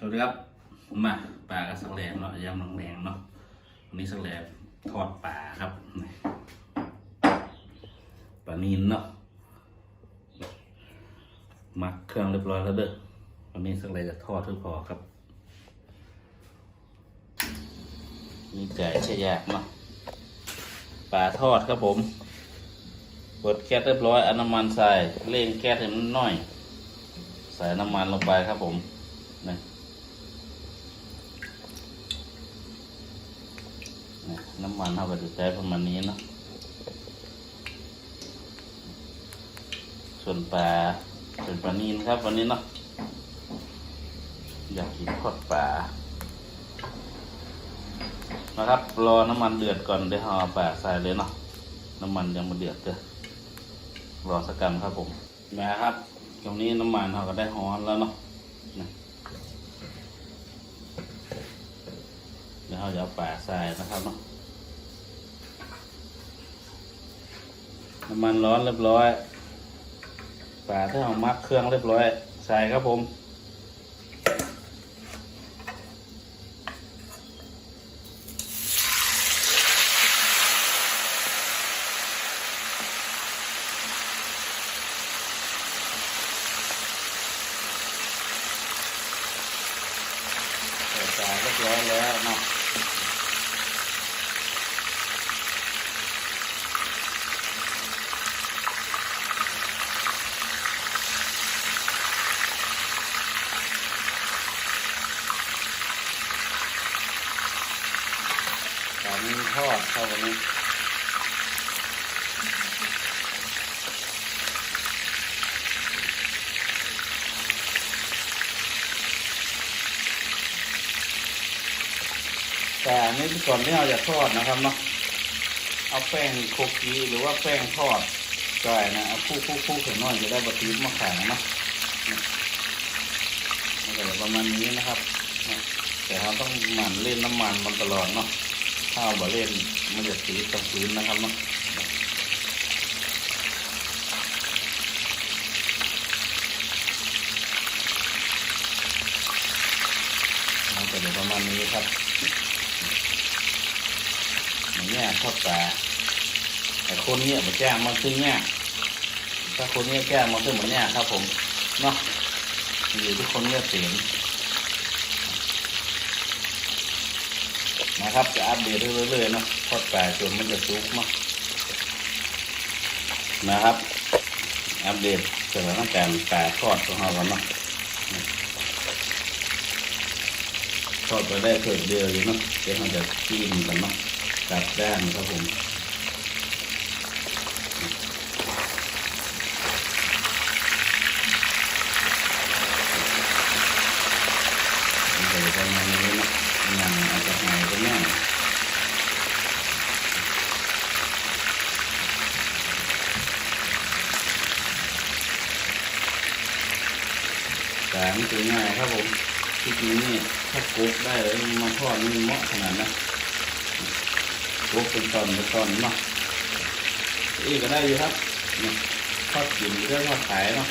สวัสดีครับมาปลากระสักแหลมเนาะยำแรงๆเนาะวันนี้สักแหลมทอดปลาครับปลานีนเนาะมักเครื่องเรียบร้อยแล้วเด้อวันนี้สักแหลมจะทอดทุกพอครับนี่ไก่ใช่ยากเนาะปลาทอดครับผมเปิดแก๊สเรียบร้อยอน้ำมันใส่เร่งแก๊สให้มันน้อย ใส่น้ำมันลงไปครับผมนี่ น้ำมันเราก็จะใช้ประมาณนี้เนาะส่วนปลาส่วนปลานีนครับวันนี้เนาะอยากกินทอดปลานะครับรอน้ำมันเดือดก่อนเดี๋ยวเอาปลาใส่เลยเนาะน้ำมันยังไม่เดือดเลยรอสักกันครับผมนะครับตรงนี้น้ำมันเราก็ได้ฮ้อนแล้วเนาะนะเดี๋ยวเราจะเอาป่าใส่นะครับเนาะ น้ำมันร้อนเรียบร้อยป่าที่เรามักเครื่องเรียบร้อย ใส่ครับผมใส่เรียบร้อยแล้วเนาะ ปลานี้ทอดเข้ากันนี้แต่อันนี้ก่อนที่เราจะทอดนะครับเนาะเอาแป้งโคกีหรือว่าแป้งทอดใส่นะเอาคู่คู่คู่ถึงน้อยจะได้บะทิมาขายเนาะนี่มันก็ประมาณนี้นะครับ แต่เราต้องหมั่นเล่นน้ำมันมันตลอดเนาะ้าเอาบะเล่นมันจะสีตะพื้นนะครับเนาะมันก็จะประมาณนี้ครับเงี้ยทอดปลาแต่คนเนี้ยมาแจ้งมาขึ้นเนี่ยถ้าคนเนี้ยแจ้งมาขึ้นเหมือนเนี่ยครับ ผมเนาะอยู่ที่คนเนี้ยเสียง นะครับ จะอัปเดตเรื่อยๆเนาะทอดไก่จนมันจะสุกเนาะนะครับ อัปเดตสถานการณ์ไก่ทอดของเรากันเนาะทอดไปได้เพิ่มเดียวอยู่เนาะเดี๋ยวเราจะกินกันเนาะกลับด้านครับผมมันก็จะประมาณนี้เนาะยังอาจจะหายไปแน่ สารตัวง่ายครับผมที่นี่ถ้ากุ๊กได้เลยมาทอดนี่เหมาะขนาดนะกุ๊กเป็นตอนเป็นตอนเนาะอีกก็ได้อยู่ครับทอดกินหรือทอดขายเนาะ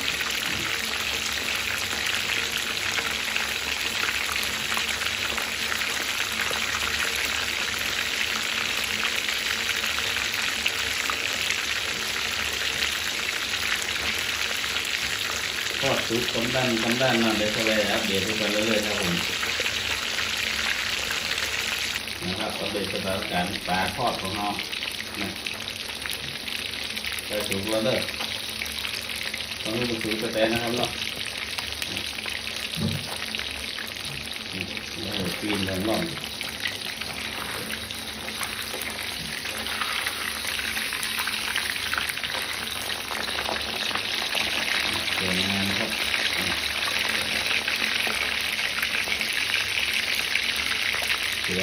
ซุปต้มด้านต้มด้านนั่นเดี๋ยวจะไปอัปเดตให้กันเรื่อยๆครับผมนะครับอัปเดตสถานการณ์ปลาทอดของเรานะได้สุกแล้วเด้อต้องรู้เป็นสูตรแตนะครับเนาะปีนแรงร่อนสวยงามครับ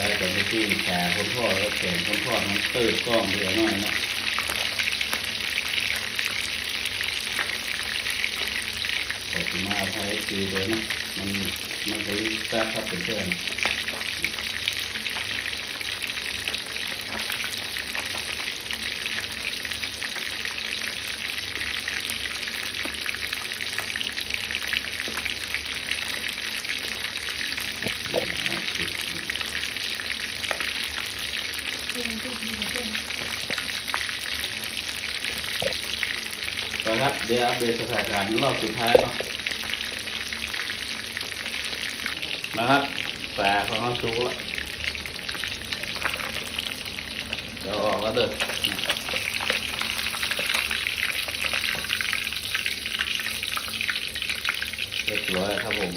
เสือแต่ไม่ที่แขนคนพ่อแล้วเขนคนพ่อมันตื้อกล้องเหลือหน่อยนะขอมาอภัยทีเลยนะมันมันไปแซ่บครับเป็นเพื่อน ครับ เดี๋ยวอัปเดตสถานการณ์รอบสุดท้ายเนาะนะครับปลาของเราสุกแล้วเดี๋ยวออกแล้วเด้อเรียบร้อยครับผม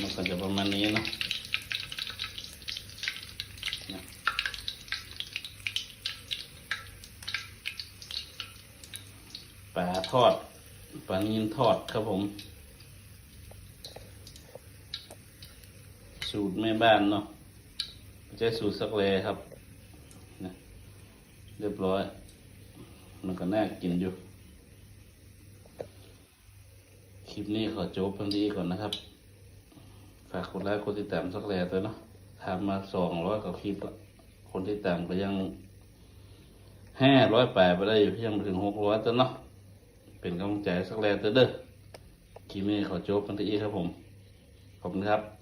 มันก็จะประมาณนี้เนาะเนี่ยปลา ทอดปลานินทอดครับผม สูตรแม่บ้านเนาะไม่ใช่สูตรสักเลครับนะเรียบร้อย มันก็น่ากินอยู่ คลิปนี้ขอจบเพียงนี้ก่อนนะครับ ฝากกดไลค์กดติดตามสักแลตัวเนาะทำมาสองร้อยกว่าคลิปละคนที่ตามก็ยังห้าร้อยแปดไปได้อยู่ยังไม่ถึงหกร้อยตัวเนาะ เป็นกำลังใจสักแรงเด้อคลิปนี้ขอจบกันที่อีครับผม ขอบคุณครับ